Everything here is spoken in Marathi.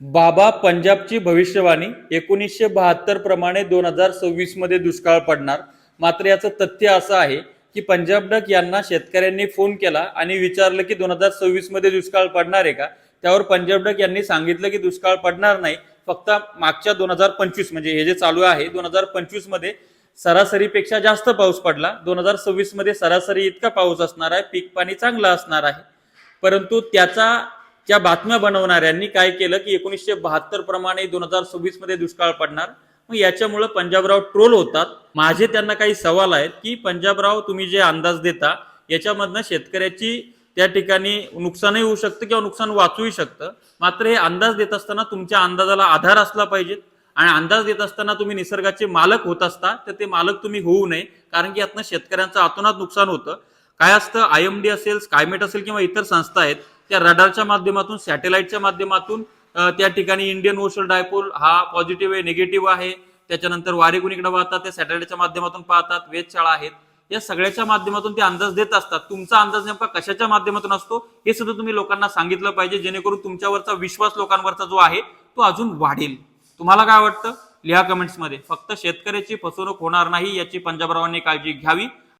बाबा पंजाबची भविष्यवाणी एकोणीसशे बहात्तर प्रमाणे दोन हजार सव्वीसमध्ये दुष्काळ पडणार. मात्र याचं तथ्य असं आहे की पंजाब डक यांना शेतकऱ्यांनी फोन केला आणि विचारलं की दोन हजार सव्वीसमध्ये दुष्काळ पडणार आहे का? त्यावर पंजाब डक यांनी सांगितलं की दुष्काळ पडणार नाही. फक्त मागच्या दोन हजार पंचवीस म्हणजे हे जे चालू आहे दोन हजार पंचवीसमध्ये सरासरीपेक्षा जास्त पाऊस पडला. दोन हजार सव्वीसमध्ये सरासरी इतका पाऊस असणार आहे पीक पाणी चांगलं असणार आहे. परंतु त्याचा त्या बातम्या बनवणाऱ्यांनी काय केलं की एकोणीसशे बहात्तर प्रमाणे दोन हजार सव्वीसमध्ये दुष्काळ पडणार. मग याच्यामुळे पंजाबराव ट्रोल होतात. माझे त्यांना काही सवाल आहेत की पंजाबराव तुम्ही जे अंदाज देता याच्यामधनं शेतकऱ्याची त्या ठिकाणी नुकसानही होऊ शकतं किंवा नुकसान वाचूही शकतं. मात्र हे अंदाज देत असताना तुमच्या अंदाजाला आधार असला पाहिजे. आणि अंदाज देत असताना तुम्ही निसर्गाचे मालक होत असता तर ते मालक तुम्ही होऊ नये. कारण की यातनं शेतकऱ्यांचं आतोनात नुकसान होतं. काय असतं आय एम डी असेल स्कायमेट असेल किंवा इतर संस्था आहेत त्या रडारच्या माध्यमातून सॅटेलाइटच्या माध्यमातून त्या ठिकाणी इंडियन ओशन डायपोल हा पॉझिटिव्ह आहे निगेटिव्ह आहे. त्याच्यानंतर वारे कुणीकडे वाहतात ते सॅटेलाइटच्या माध्यमातून पाहतात वेधशाळा आहेत. या सगळ्याच्या माध्यमातून ते अंदाज देत असतात. तुमचा अंदाज नेमका कशाच्या माध्यमातून असतो हे सुद्धा तुम्ही लोकांना सांगितलं पाहिजे जेणेकरून तुमच्यावरचा विश्वास लोकांवरचा जो आहे तो अजून वाढेल. तुम्हाला काय वाटतं? लिहा कमेंट्समध्ये. फक्त शेतकऱ्याची फसवणूक होणार नाही याची पंजाबरावांनी काळजी घ्यावी.